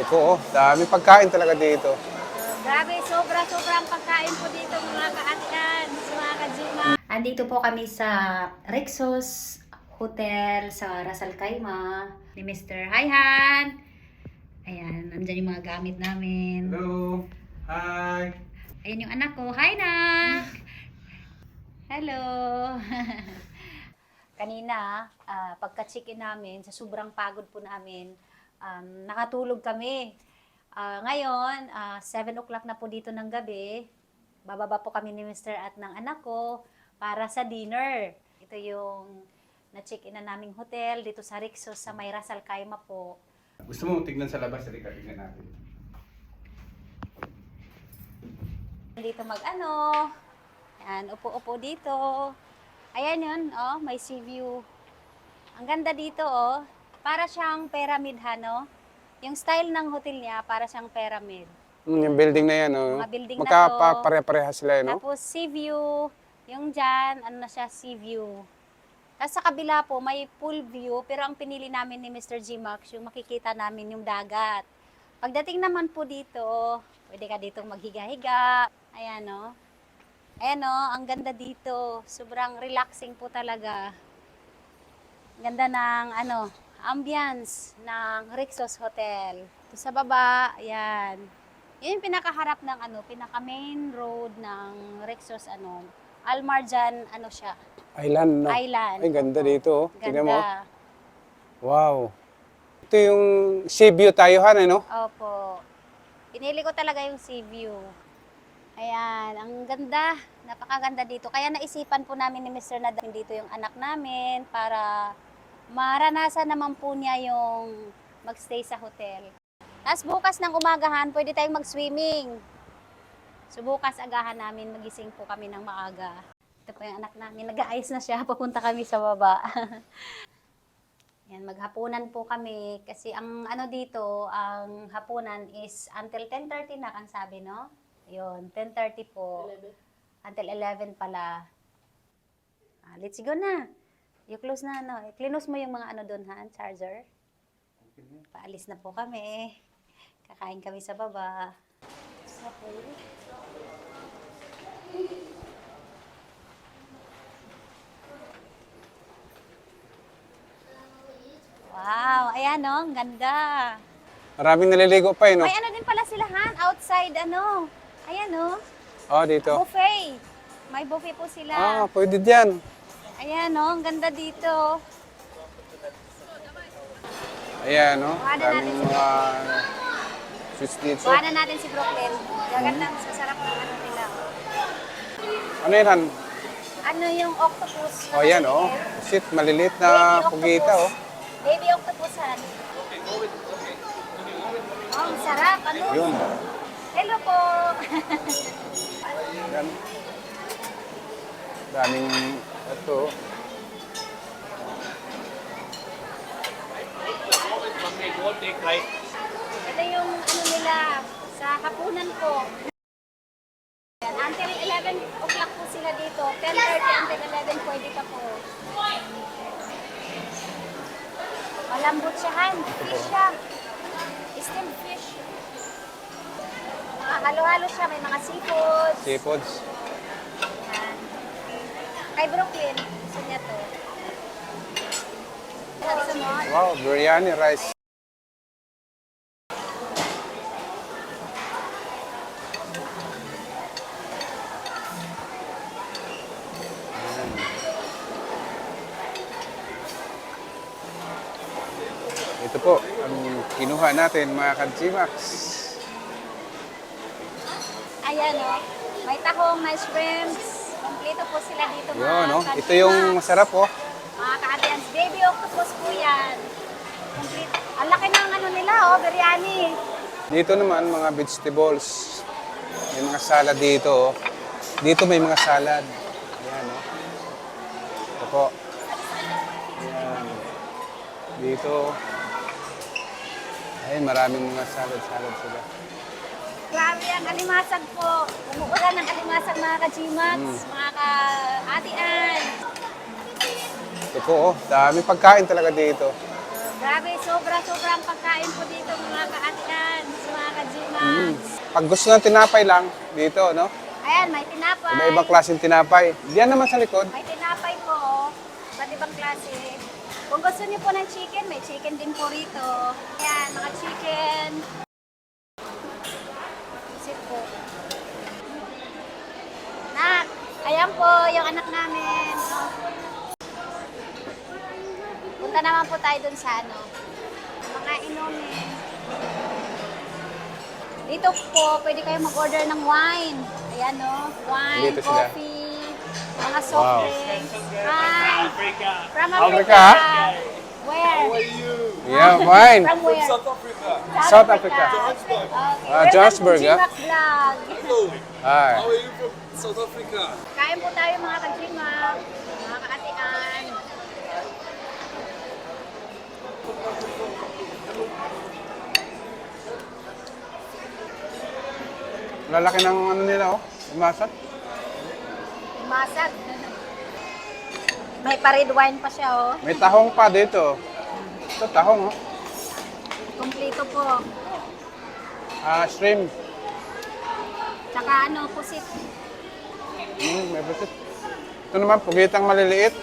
Ito po, oh. Dami pagkain talaga dito. Grabe, sobra-sobra ang pagkain po dito mga kaatian, mga kajima. Andito po kami sa Rexos Hotel sa Rasal Kaima ni Mr. Hayhan. Ayan, nandyan yung mga gamit namin. Hello. Hi. Ayan yung anak ko. Hi, nak! Hello! Kanina, ah, pagka-check-in namin, sa sobrang pagod po namin, um, nakatulog kami. Ah, ngayon, ah, 7 o'clock na po dito ng gabi. Bababa po kami ni Mr. at ng anak ko para sa dinner. Ito yung na-check-in na naming hotel dito sa Rixos sa May Kaima po. Gusto mo tignan sa labas? Halika, tignan natin. dito mag-ano. Yan, upo-upo dito. Ayan yun, oh, may sea view. Ang ganda dito, oh. Para siyang pyramid, ha, no? Yung style ng hotel niya, para siyang pyramid. Mm, yung building na yan, oh. Mga building na to. Magkapare-pareha sila, eh, no? Tapos sea view, yung dyan, ano na siya, sea view. Tapos sa kabila po, may pool view, pero ang pinili namin ni Mr. G. Max, yung makikita namin yung dagat. Pagdating naman po dito, pwede ka ditong maghiga-higa. Ayan o. Ayan o, ang ganda dito. Sobrang relaxing po talaga. Ganda ng ano, ambience ng Rixos Hotel. Ito sa baba, ayan. Yun yung pinakaharap ng ano, pinaka main road ng Rixos ano, Almarjan ano siya, Island, no? Island. Ay, ganda dito, oh. Tignan mo. Ganda. Wow. Ito yung sea view tayo, Han, eh, no? Opo. Pinili ko talaga yung sea view. Ayan, ang ganda. Napakaganda dito. Kaya naisipan po namin ni Mr. na dalhin dito yung anak namin para maranasan naman po niya yung magstay sa hotel. Tapos bukas ng umagahan, pwede tayong mag-swimming. So bukas agahan namin, magising po kami ng maaga. Ito po yung anak namin, nag-aayos na siya, papunta kami sa baba. Yan, maghapunan po kami kasi ang ano dito, ang hapunan is until 10.30 na ang sabi, no? Yun, 10.30 po. Until 11 pala. Ah, let's go na. You close na, ano. I-close mo yung mga ano doon, ha? Charger. Paalis na po kami. Kakain kami sa baba. Sa pool. Wow, ayan no, ang ganda. Maraming naliligo pa, eh, no? May ano din pala sila, Han, outside ano. Ayan no, Oh, dito. buffet. May buffet po Ah, sila. pwede dyan. Ayan no, ang ganda dito. Ayan, no? Kuhanan natin Daming si mga switch dito. Kuhanan natin si Brooklyn. Gaganda, sasarap ng ano nila. Ano yan, Han? Ano yung octopus? na Oh, yan, oh. maliliit? Shit, malilit na Baby pugita, oh. Baby octopus, Han. Oh, ang sarap. Ano? Yun. Hello po. Yan. Daming, ito. Ito yung ano nila sa hapunan ko. Yan, Until 11 o'clock po sila dito. 10.30 until 11 pwede ka po. Malambot siya, Han. Fish siya. Steamed fish. Ah, halo-halo siya. May mga seafood. seafoods. Kay Brooklyn, gusto niya to. Gusto mo? Wow, biryani rice. Ito po, ang kinuha natin mga kajimax. Ayan o. May tahong, may shrimps. Kompleto po sila dito mga Yun, no? Ito yung masarap, oh. Mga kaadians. Baby octopus po yan. Complete. Ang laki ng ano nila oh, biryani. Dito naman, mga vegetables. May mga salad dito. oh. Dito may mga salad. Ayan, oh. Ito po. Ayan. Dito. Ay, maraming mga salad-salad sila. Grabe ang alimasag po. Umuulan mga kajimax, Mm. mga kaadian. Ito po, oh. Dami pagkain talaga dito. Grabe, sobra-sobra ang pagkain po dito mga kaatian, mga kajimags. Mm. Pag gusto ng tinapay lang, dito, no? Ayan, may tinapay. Iba-ibang klaseng tinapay. Diyan naman sa likod. May tinapay po, oh. iba't ibang klase. Kung gusto niyo po ng chicken, may chicken din po rito. Ayan, mga chicken. Sit po. Nak, ayan po yung anak namin. Punta naman po tayo dun sa ano, mga inumin. Dito po, pwede kayo mag-order ng wine. Ayan no, wine, Dito sila. coffee, mga soft Wow. drinks. Hi! From Africa? Africa. Where? Yeah, fine. From where? South Africa. South Africa. Okay. Ah, Johannesburg, ah. G-Max Vlog. Hello. Hi. How are you from South Africa? Kain po tayo mga ka-G-Max, mga kaatian. Lalaki ng ano nila, oh. Umasat. Masag. May pa-red wine pa siya, oh. May tahong pa dito. Ito, tahong, oh. Kompleto po. Ah, shrimp. Tsaka ano, pusit. Mm, may pusit. Ito naman, pugitang maliliit.